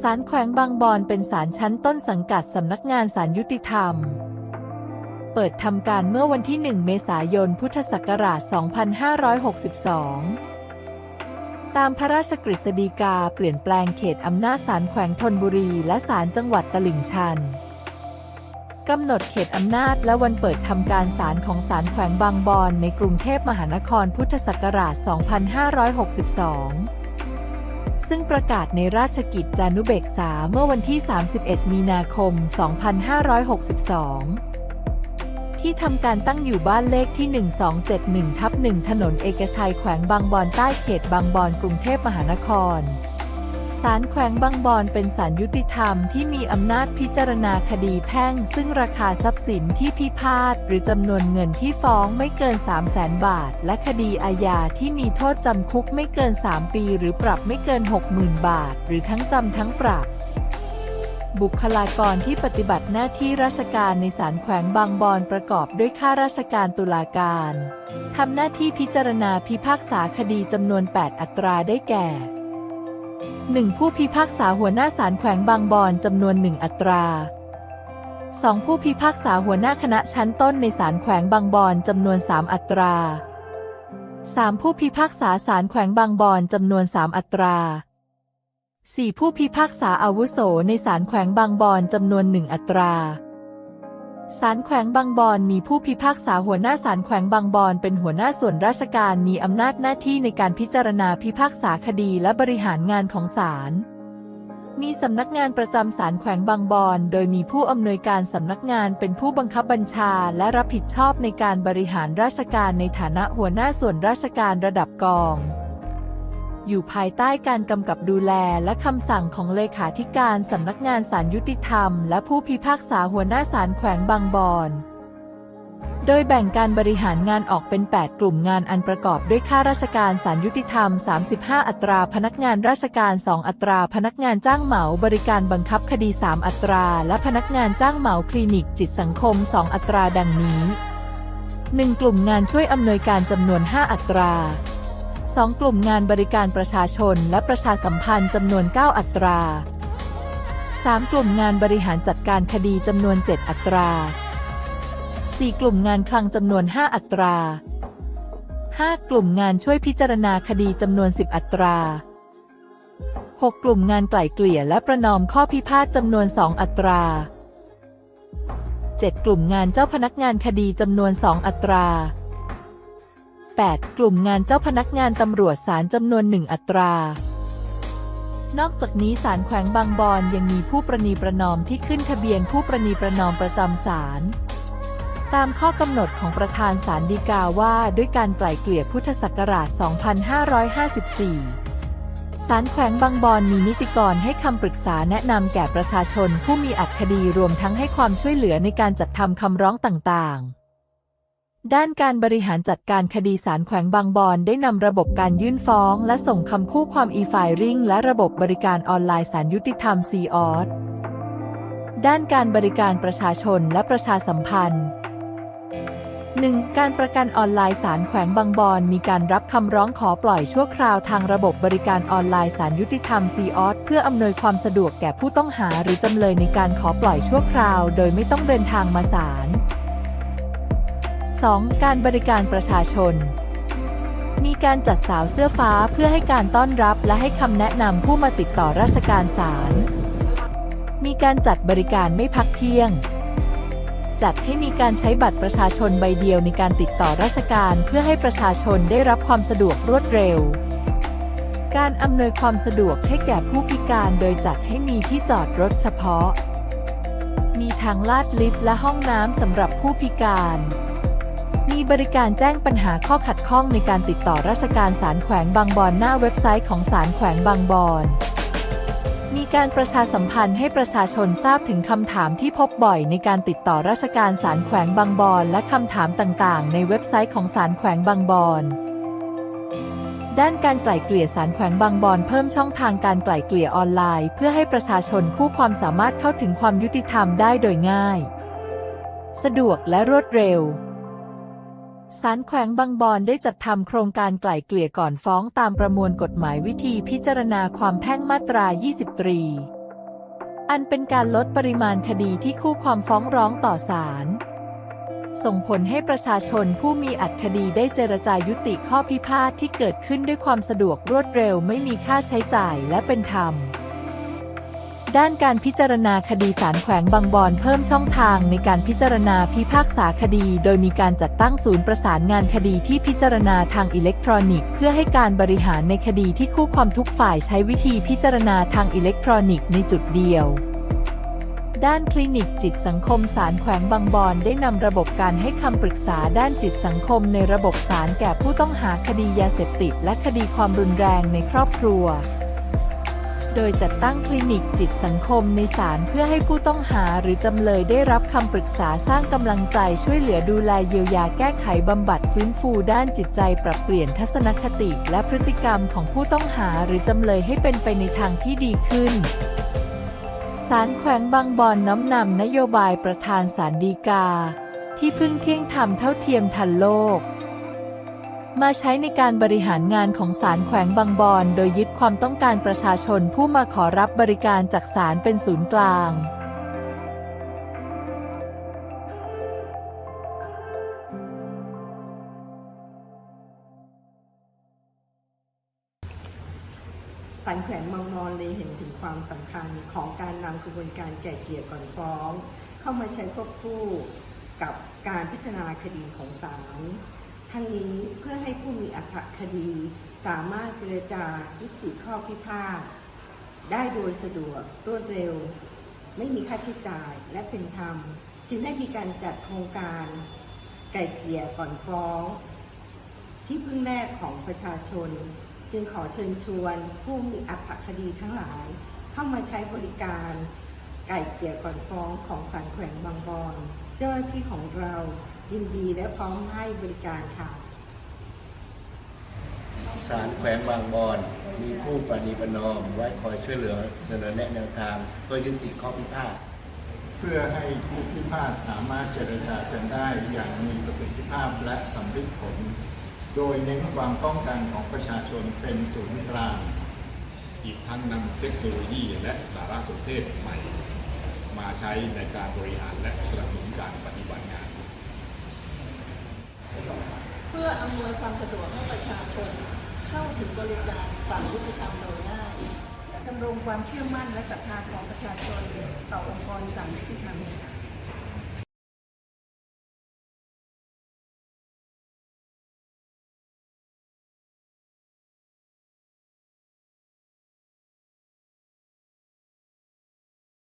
ศาลแขวงบางบอนเป็นศาลชั้นต้นสังกัดสำนักงานศาลยุติธรรม เปิดทำการเมื่อวันที่ 1 เมษายน พุทธศักราช 2562 ตามพระราชกฤษฎีกาเปลี่ยนแปลงเขตอำนาจศาลแขวงธนบุรี และศาลจังหวัดตลิ่งชันกำหนดเขตอำนาจและวันเปิดทำการศาลของศาลแขวงบางบอนในกรุงเทพมหานครพุทธศักราช 2562 ซึ่งประกาศในราชกิจจานุเบกษาเมื่อวันที่ 31 มีนาคม 2562ที่ทำการตั้งอยู่บ้านเลขที่ 1271ทับ1ถนนเอกชัยแขวงบางบอนใต้เขตบางบอนกรุงเทพมหานคราลแขวงบางบอนเป็นศาลยุติธรรมที่มีอำนาจพิจารณาคดีแพ่ง ซึ่งราคาทรัพย์สินที่พิพาทหรือจำนวนเงินที่ฟ้องไม่เกิน 3 0 0แสนบาท และคดีอาญาที่มีโทษจำคุกไม่เกิน 3 ปี หรือปรับไม่เกิน 60,000 บาท หรือทั้งจำทั้งปรับบุคลากรที่ปฏิบัติหน้าที่ราชการในศาลแขวงบางบอนประกอบด้วยข้าราชการตุลาการ ทำหน้าที่พิจารณาพิพากษาคดีจำนวน 8 อัตราได้แก่ 1. ผู้พิพากษาหัวหน้าศาลแขวงบางบอนจำนวนหนึ่งอัตรา 2. ผู้พิพากษาหัวหน้าคณะชั้นต้นในศาลแขวงบางบอนจำนวน 3 อัตรา 3. ผู้พิพากษาศาลแขวงบางบอนจำนวน 3 อัตรา 4. ผู้พิพากษาอาวุโสในศาลแขวงบางบอนจำนวน1อัตรา ศาลแขวงบางบอนมีผู้พิพากษาหัวหน้าศาลแขวงบางบอนเป็นหัวหน้าส่วนราชการมีอำนาจหน้าที่ในการพิจารณาพิพากษาคดีและบริหารงานของศาล มีสำนักงานประจำศาลแขวงบางบอนโดยมีผู้อำนวยการสำนักงานเป็นผู้บังคับบัญชาและรับผิดชอบในการบริหารราชการในฐานะหัวหน้าส่วนราชการระดับกอง อยู่ภายใต้การกำกับดูแลและคำสั่งของเลขาธิการสำนักงานศาลยุติธรรม และผู้พิพากษาหัวหน้าศาลแขวงบางบอนโดยแบ่งการบริหารงานออกเป็น 8 กลุ่มงานอันประกอบด้วยข้าราชการศาลยุติธรรม 35 อัตรา พนักงานราชการ 2 อัตรา พนักงานจ้างเหมา บริการบังคับคดี 3 อัตรา และพนักงานจ้างเหมาคลินิก จิตสังคม 2 อัตราดังนี้ 1. กลุ่มงานช่วยอำนวยการจำนวน 5 อัตรา 2. กลุ่มงานบริการประชาชนและประชาสัมพันธ์จำนวน 9 อัตรา 3. กลุ่มงานบริหารจัดการคดีจำนวน 7 อัตรา 4. กลุ่มงานคลังจำนวน 5 อัตรา 5. กลุ่มงานช่วยพิจารณาคดีจำนวน 10 อัตรา 6. กลุ่มงานไกล่เกลี่ยและประนอมข้อพิพาทจำนวน 2 อัตรา 7. กลุ่มงานเจ้าพนักงานคดีจำนวน 2 อัตรา 8. กลุ่มงานเจ้าพนักงานตำรวจศาลจำนวน1อัตรา นอกจากนี้ศาลแขวงบางบอนยังมีผู้ประนีประนอมที่ขึ้นทะเบียนผู้ประนีประนอมประจำศาลตามข้อกำหนดของประธานศาลฎีกาว่าด้วยการไกล่เกลี่ยพุทธศักราช 2554 ศาลแขวงบางบอนมีนิติกรให้คำปรึกษาแนะนำแก่ประชาชนผู้มีอัคดีรวมทั้งให้ความช่วยเหลือในการจัดทำคำร้องต่างๆ ด้านการบริหารจัดการคดีศาลแขวงบางบอนได้นำระบบการยื่นฟ้อง และส่งคำคู่ความ e-filing และระบบบริการออนไลน์ศาลยุติธรรม c o t ด้านการบริการประชาชนและประชาสัมพันธ์ 1. การประกันออนไลน์ศาลแขวงบางบอนมีการรับคำร้องขอปล่อยชั่วคราวทางระบบบริการออนไลน์ศาลยุติธรรม c o t เพื่ออำนวยความสะดวกแก่ผู้ต้องหาหรือจำเลยในการขอปล่อยชั่วคราว โดยไม่ต้องเดินทางมาศาล 2. การบริการประชาชน มีการจัดสาวเสื้อฟ้าเพื่อให้การต้อนรับและให้คำแนะนำผู้มาติดต่อราชการศาล มีการจัดบริการไม่พักเที่ยง จัดให้มีการใช้บัตรประชาชนใบเดียวในการติดต่อราชการเพื่อให้ประชาชนได้รับความสะดวกรวดเร็ว การอำนวยความสะดวกให้แก่ผู้พิการโดยจัดให้มีที่จอดรถเฉพาะมีทางลาดลิฟต์และห้องน้ำสำหรับผู้พิการ มีบริการแจ้งปัญหาข้อขัดข้องในการติดต่อราชการศาลแขวงบางบอนหน้าเว็บไซต์ของศาลแขวงบางบอนมีการประชาสัมพันธ์ให้ประชาชนทราบถึงคำถามที่พบบ่อยในการติดต่อราชการศาลแขวงบางบอนและคำถามต่างๆ ในเว็บไซต์ของศาลแขวงบางบอนด้านการไกล่เกลี่ยศาลแขวงบางบอนเพิ่มช่องทางการไกล่เกลี่ยออนไลน์ เพื่อให้ประชาชนคู่ความสามารถเข้าถึงความยุติธรรมได้โดยง่าย สะดวกและรวดเร็ว ศาลแขวงบางบอนได้จัดทำโครงการไกล่เกลี่ยก่อนฟ้องตามประมวลกฎหมายวิธีพิจารณาความแพ่งมาตรา 23 อันเป็นการลดปริมาณคดีที่คู่ความฟ้องร้องต่อศาล ส่งผลให้ประชาชนผู้มีอัดคดีได้เจรจายุติข้อพิพาทที่เกิดขึ้นด้วยความสะดวกรวดเร็วไม่มีค่าใช้จ่ายและเป็นธรรม ด้านการพิจารณาคดีศาลแขวงบางบอนเพิ่มช่องทางในการพิจารณาพิพากษาคดี โดยมีการจัดตั้งศูนย์ประสานงานคดีที่พิจารณาทางอิเล็กทรอนิกส์ เพื่อให้การบริหารในคดีที่คู่ความทุกฝ่ายใช้วิธีพิจารณาทางอิเล็กทรอนิกส์ในจุดเดียวด้านคลินิกจิตสังคมศาลแขวงบางบอนได้นำระบบการให้คำปรึกษาด้านจิตสังคมในระบบศาลแก่ผู้ต้องหาคดียาเสพติดและคดีความรุนแรงในครอบครัว โดยจัดตั้งคลินิกจิตสังคมในศาลเพื่อให้ผู้ต้องหาหรือจำเลยได้รับคำปรึกษาสร้างกำลังใจช่วยเหลือดูแลเยียวยาแก้ไขบำบัดฟื้นฟูด้านจิตใจปรับเปลี่ยนทัศนคติ และพฤติกรรมของผู้ต้องหาหรือจำเลยให้เป็นไปในทางที่ดีขึ้นศาลแขวงบางบอนน้อมนำนโยบายประธานศาลฎีกา ที่พึ่งเที่ยงธรรมเท่าเทียมทันโลก มาใช้ในการบริหารงานของศาลแขวงบางบอน โดยยึดความต้องการประชาชนผู้มาขอรับบริการจากศาลเป็นศูนย์กลางสันแขวงบางมอนเลยเห็นถึงความสำคัญของการนำกระบวนการไก่เกลี่ยก่อนฟ้อง เข้ามาใช้ควบคู่กับการพิจารณาคดีของศาล ทั้งนี้เพื่อให้ผู้มีอัคคดี สามารถเจรจายุติข้อพิพาทได้โดยสะดวกรวดเร็ว ไม่มีค่าใช้จ่ายและเป็นธรรม จึงได้มีการจัดโครงการ ไก่เกลี่ยก่อนฟ้อง ที่พึ่งแรกของประชาชน จึงขอเชิญชวนผู้มีอัคคดีทั้งหลาย เข้ามาใช้บริการไก่เกลี่ยก่อนฟ้องของศาลแขวงบางบอน เจ้าหน้าที่ของเรา ยินดีและพร้อมให้บริการค่ะ ศาลแขวงบางบอน มีผู้ปฏิประนอม ไว้คอยช่วยเหลือเสนอแนะแนวทางเพื่อยุติข้อพิพาทเพื่อให้ผู้พิพาทสามารถเจรจากันได้อย่างมีประสิทธิภาพและสำเร็จผล โดยเน้นความต้องการของประชาชนเป็นศูนย์กลาง อีกทั้งนำเทคโนโลยีและสารสนเทศใหม่ มาใช้ในการบริหารและสนับสนุนการปฏิบัติงานเพื่ออำนวยความสะดวกให้ประชาชน เข้าถึงบริการฝ่ายยุติธรรมโดยง่ายดำรงความเชื่อมั่นและศรัทธาของประชาชนต่อองค์กรสังคมยุติธรรม